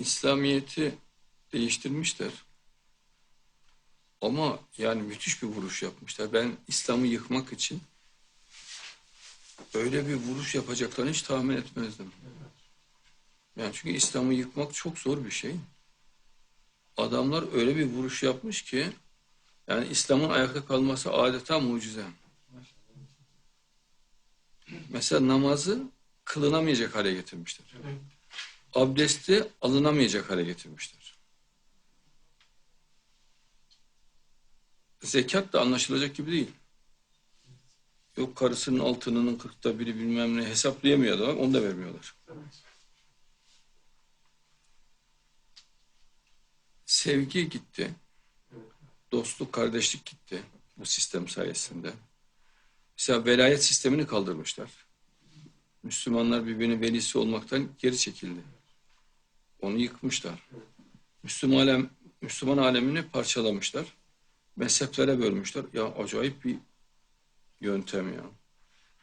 İslamiyet'i değiştirmişler. Ama yani müthiş bir vuruş yapmışlar. Ben İslam'ı yıkmak için öyle bir vuruş yapacaklarını hiç tahmin etmezdim. Yani çünkü İslam'ı yıkmak çok zor bir şey. Adamlar öyle bir vuruş yapmış ki yani İslam'ın ayakta kalması adeta mucize. Mesela namazı kılınamayacak hale getirmişler. Abdesti alınamayacak hale getirmişler. Zekat da anlaşılacak gibi değil. Yok karısının altınının kırkta biri bilmem ne hesaplayamıyor adam, onu da vermiyorlar. Sevgi gitti. Dostluk, kardeşlik gitti bu sistem sayesinde. Mesela velayet sistemini kaldırmışlar. Müslümanlar birbirinin velisi olmaktan geri çekildi. Onu yıkmışlar. Müslüman, alem, Müslüman alemini parçalamışlar. Mezheplere bölmüşler. Ya acayip bir yöntem ya.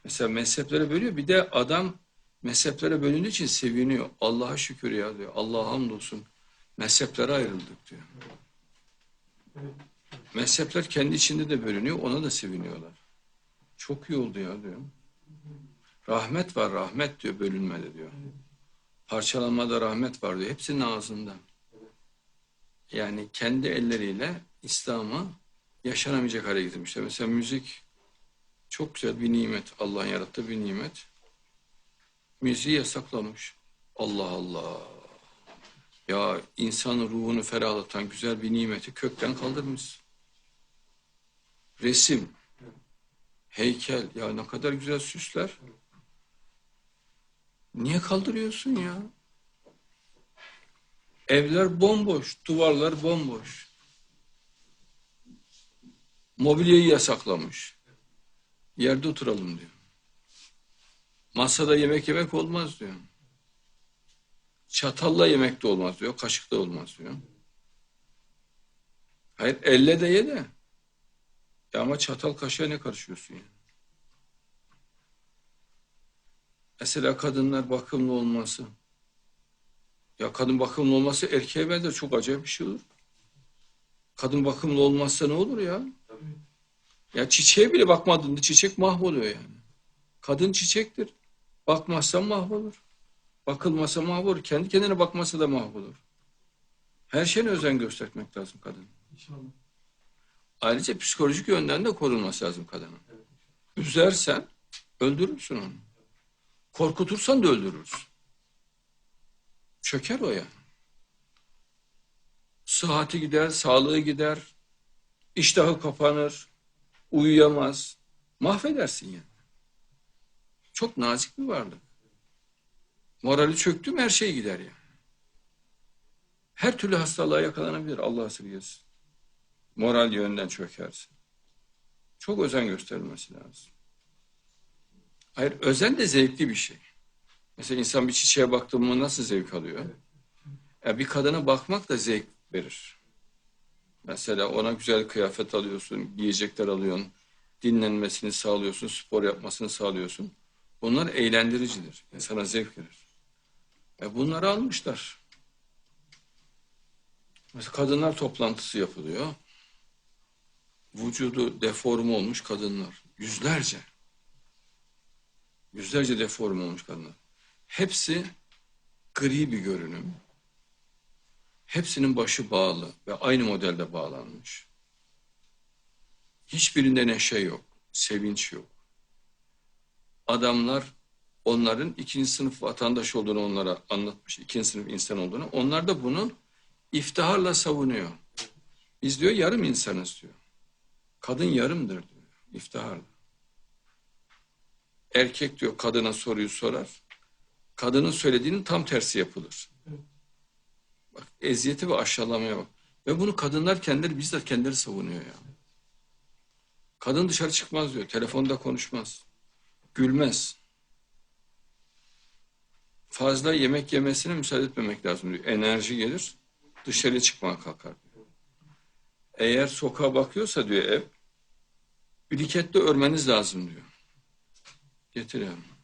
Mesela mezheplere bölüyor. Bir de adam mezheplere bölündüğü için seviniyor. Allah'a şükür ya diyor. Allah'a hamdolsun. Mezheplere ayrıldık diyor. Mezhepler kendi içinde de bölünüyor. Ona da seviniyorlar. Çok iyi oldu ya diyor. Rahmet var rahmet diyor bölünmede diyor. Parçalanmada rahmet var diyor. Hepsinin ağzında. Yani kendi elleriyle İslam'ı yaşanamayacak hale getirmişler. Mesela müzik çok güzel bir nimet. Allah'ın yarattığı bir nimet. Müziği yasaklamış. Allah Allah. Ya insanın ruhunu ferahlatan güzel bir nimeti kökten kaldırmış. Resim, heykel, ya ne kadar güzel süsler. Niye kaldırıyorsun ya? Evler bomboş, duvarlar bomboş. Mobilyayı yasaklamış. Yerde oturalım diyor. Masada yemek yemek olmaz diyor. Çatalla yemek de olmaz diyor, kaşık da olmaz diyor. Hayır, elle de ye de. Ya ama çatal kaşığa ne karışıyorsun ya? Mesela kadınlar bakımlı olması. Ya kadın bakımlı olması erkeğe benzer çok acayip bir şey olur. Kadın bakımlı olmazsa ne olur ya? Ya çiçeğe bile bakmadığında çiçek mahvoluyor yani. Kadın çiçektir. Bakmazsan mahvolur. Bakılmasa mahvolur. Kendi kendine bakmasa da mahvolur. Her şeyine özen göstermek lazım kadın. İnşallah. Ayrıca psikolojik yönden de korunması lazım kadının. Üzersen öldürürsün onu. Korkutursan da öldürürsün. Çöker o ya. Sıhhati gider, sağlığı gider, iştahı kapanır, uyuyamaz. Mahvedersin yani. Çok nazik bir varlık. Morali çöktü mü her şey gider yani. Her türlü hastalığa yakalanabilir Allah esirgesin. Moral yönden çökersin. Çok özen gösterilmesi lazım. Hayır, özen de zevkli bir şey. Mesela insan bir çiçeğe baktığında nasıl zevk alıyor? Ya bir kadına bakmak da zevk verir. Mesela ona güzel kıyafet alıyorsun, giyecekler alıyorsun, dinlenmesini sağlıyorsun, spor yapmasını sağlıyorsun. Bunlar eğlendiricidir. İnsana zevk verir. E bunları almışlar. Mesela kadınlar toplantısı yapılıyor. Vücudu deforme olmuş kadınlar. Yüzlerce. Yüzlerce deforme olmuş kadınlar. Hepsi gri bir görünüm. Hepsinin başı bağlı ve aynı modelde bağlanmış. Hiçbirinde neşe yok, sevinç yok. Adamlar onların ikinci sınıf vatandaş olduğunu onlara anlatmış, ikinci sınıf insan olduğunu. Onlar da bunu iftiharla savunuyor. Biz diyor yarım insanız diyor. Kadın yarımdır diyor, iftiharla. Erkek diyor kadına soruyu sorar. Kadının söylediğinin tam tersi yapılır. Bak eziyeti ve aşağılamaya bak. Ve bunu kadınlar kendileri bizzat kendileri savunuyor ya. Kadın dışarı çıkmaz diyor. Telefonda konuşmaz. Gülmez. Fazla yemek yemesine müsaade etmemek lazım diyor. Enerji gelir. Dışarıya çıkmaya kalkar diyor. Eğer sokağa bakıyorsa diyor ev, biriketle örmeniz lazım diyor. Getiriyorum.